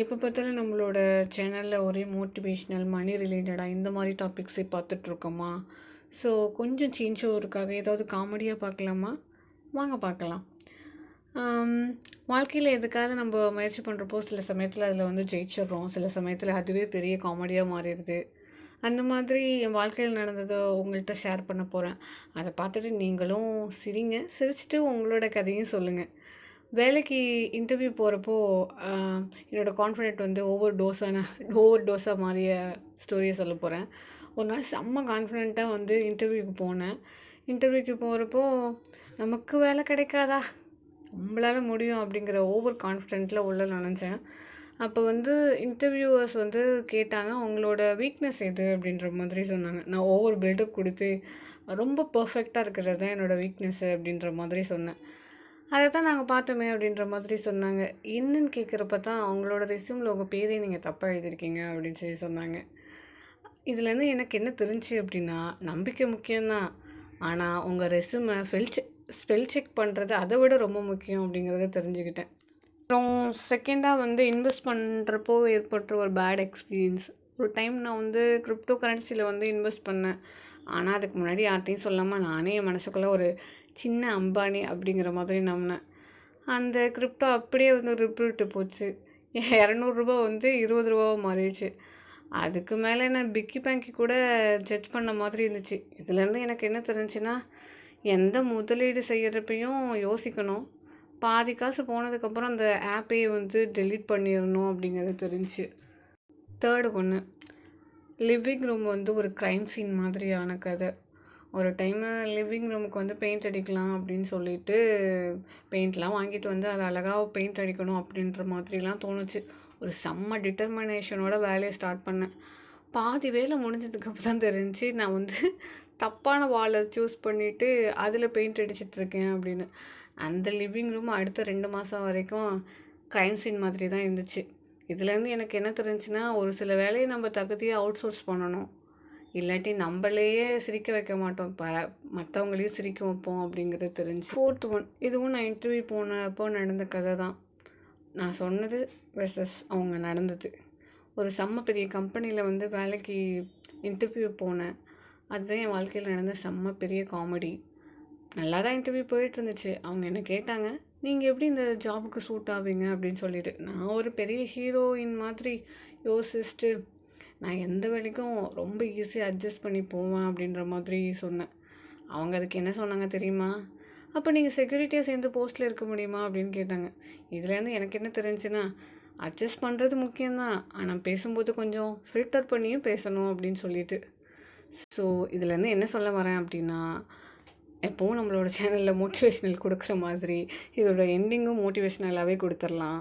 எப்போ பார்த்தாலும் நம்மளோட சேனலில் ஒரே மோட்டிவேஷ்னல் மணி ரிலேட்டடாக இந்த மாதிரி டாபிக்ஸே பார்த்துட்ருக்கோமா ஸோ கொஞ்சம் சேஞ்ச் இருக்காக ஏதாவது காமெடியாக பார்க்கலாமா? வாங்க பார்க்கலாம். வாழ்க்கையில் எதுக்காக நம்ம முயற்சி பண்ணுறப்போ சில சமயத்தில் அதில் வந்து ஜெயிச்சிடுறோம். சில சமயத்தில் அதுவே பெரிய காமெடியாக மாறிடுது. அந்த மாதிரி என் வாழ்க்கையில் நடந்ததை உங்கள்கிட்ட ஷேர் பண்ண போகிறேன் அதை பார்த்துட்டு நீங்களும் சிரிங்க. சிரிச்சிட்டு உங்களோட கதையும் சொல்லுங்கள் வேலைக்கு இன்டர்வியூ போகிறப்போ என்னோடய கான்ஃபிடென்ட் வந்து ஓவர் டோஸான ஓவர் டோஸாக மாறிய ஸ்டோரியை சொல்ல போகிறேன் ஒரு நாள் செம்ம கான்ஃபிடென்ட்டாக வந்து இன்டர்வியூக்கு போனேன். இன்டர்வியூக்கு போகிறப்போ நமக்கு வேலை கிடைக்காதா? நம்மளால் முடியும் அப்படிங்கிற ஓவர் கான்ஃபிடென்ட்டில் உள்ள நினச்சேன் அப்போ வந்து இன்டர்வியூவர்ஸ் வந்து கேட்டாங்க உங்களோட வீக்னஸ் எது? அப்படின்ற மாதிரி சொன்னாங்க. நான் ஓவர் பில்டப் கொடுத்து ரொம்ப பர்ஃபெக்டாக இருக்கிறது தான் என்னோடய வீக்னஸ்ஸு அப்படின்ற மாதிரி சொன்னேன். அதை தான் நாங்கள் பார்த்தோமே அப்படின்ற மாதிரி சொன்னாங்க. என்னன்னு கேட்குறப்ப தான் அவங்களோட ரெசியூமில் உங்கள் பேரே நீங்கள் தப்பாக எழுதியிருக்கீங்க அப்படின்னு சொல்லி சொன்னாங்க. இதுலேருந்து எனக்கு என்ன தெரிஞ்சு அப்படின்னா நம்பிக்கை முக்கியம்தான். ஆனால் உங்கள் ரெசியூமை ஃபெல் செக் ஸ்பெல் செக் பண்ணுறது அதை விட ரொம்ப முக்கியம் அப்படிங்கிறத தெரிஞ்சுக்கிட்டேன். அப்புறம் செகண்டாக வந்து இன்வெஸ்ட் பண்ணுறப்போ ஏற்பட்ட ஒரு பேட் எக்ஸ்பீரியன்ஸ் ஒரு டைம் நான் வந்து கிரிப்டோ கரன்சியில் வந்து இன்வெஸ்ட் பண்ணேன். ஆனால் அதுக்கு முன்னாடி யார்ட்டையும் சொல்லாமல் நானே என் மனசுக்குள்ளே ஒரு சின்ன அம்பானி அப்படிங்கிற மாதிரி நம்பினேன். அந்த கிரிப்டோ அப்படியே வந்து ரிப்பிட்டு போச்சு. இரநூறுபா வந்து இருபது ரூபாவை மாறிடுச்சு. அதுக்கு மேலே நான் பிக்கி பேங்கி கூட ஜட்ஜ் பண்ண மாதிரி இருந்துச்சு. இதுலேருந்து எனக்கு என்ன தெரிஞ்சுன்னா எந்த முதலீடு செய்கிறப்பையும் யோசிக்கணும். பாதி காசு போனதுக்கப்புறம் அந்த ஆப்பையே வந்து டெலீட் பண்ணிடணும் அப்படிங்கிறது தெரிஞ்சு. தேர்டு ஒன்று லிவிங் ரூம் வந்து ஒரு க்ரைம் சீன் மாதிரியான கதை. ஒரு டைம் லிவிங் ரூமுக்கு வந்து பெயிண்ட் அடிக்கலாம் அப்படின்னு சொல்லிட்டு பெயிண்ட்லாம் வாங்கிட்டு வந்து அதை அழகாக பெயிண்ட் அடிக்கணும் அப்படின்ற மாதிரிலாம் தோணுச்சு. ஒரு செம்ம டிட்டர்மினேஷனோட வேலையை ஸ்டார்ட் பண்ணேன். பாதி வேலை முடிஞ்சதுக்கப்புறம் தான் தெரிஞ்சு நான் வந்து தப்பான வாலை சூஸ் பண்ணிவிட்டு அதில் பெயிண்ட் அடிச்சிட்ருக்கேன் அப்படின்னு. அந்த லிவிங் ரூம் அடுத்த ரெண்டு மாதம் வரைக்கும் க்ரைம் சீன் மாதிரி தான் இருந்துச்சு. இதுலேருந்து எனக்கு என்ன தெரிஞ்சுன்னா ஒரு சில வேலையை நம்ம தகுதியாக அவுட் சோர்ஸ் பண்ணணும். இல்லாட்டி நம்மளையே சிரிக்க வைக்க மாட்டோம். ப மற்றவங்களையும் சிரிக்க வைப்போம் அப்படிங்கிறது தெரிஞ்சு. ஃபோர்த் ஒன் இதுவும் நான் இன்டர்வியூ போனப்போ நடந்த கதை தான். நான் சொன்னது வெர்சஸ் அவங்க நடந்தது. ஒரு செம்ம பெரிய கம்பெனியில் வந்து வேலைக்கு இன்டர்வியூ போனேன். அதுதான் என் வாழ்க்கையில் நடந்த செம்ம பெரிய காமெடி நல்லா தான் இன்டர்வியூ போயிட்டு இருந்துச்சு. அவங்க என்ன கேட்டாங்க நீங்கள் எப்படி இந்த ஜாபுக்கு சூட் ஆவீங்க? அப்படின்னு சொல்லிட்டு. நான் ஒரு பெரிய ஹீரோயின் மாதிரி யோசிச்சுட்டு நான் எந்த வேலைக்கும் ரொம்ப ஈஸியாக அட்ஜஸ்ட் பண்ணி போவேன் அப்படின்ற மாதிரி சொன்னேன். அவங்க அதுக்கு என்ன சொன்னாங்க தெரியுமா? அப்போ நீங்கள் செக்யூரிட்டியாக சேர்ந்து போஸ்ட்டில் இருக்க முடியுமா அப்படின்னு கேட்டாங்க. இதுலேருந்து எனக்கு என்ன தெரிஞ்சுன்னா அட்ஜஸ்ட் பண்ணுறது முக்கியம்தான். ஆனால் பேசும்போது கொஞ்சம் ஃபில்டர் பண்ணியும் பேசணும் அப்படின்னு சொல்லிட்டு. ஸோ இதுலேருந்து என்ன சொல்ல வரேன் அப்படின்னா எப்போவும் நம்மளோட சேனலில் மோட்டிவேஷ்னல் கொடுக்குற மாதிரி இதோட எண்டிங்கும் மோட்டிவேஷ்னலாகவே கொடுத்துர்லாம்.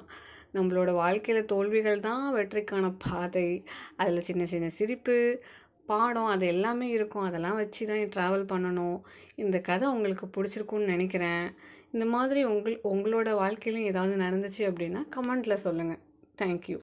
நம்மளோட வாழ்க்கையில் தோல்விகள் தான் வெற்றிக்கான பாதை. அதில் சின்ன சின்ன சிரிப்பு பாடம் அது எல்லாமே இருக்கும். அதெல்லாம் வச்சு தான் ட்ராவல் பண்ணணும். இந்த கதை உங்களுக்கு பிடிச்சிருக்குன்னு நினைக்கிறேன். இந்த மாதிரி உங்கள் உங்களோட வாழ்க்கையிலும் ஏதாவது நடந்துச்சு அப்படின்னா கமெண்ட்டில் சொல்லுங்கள் தேங்க்யூ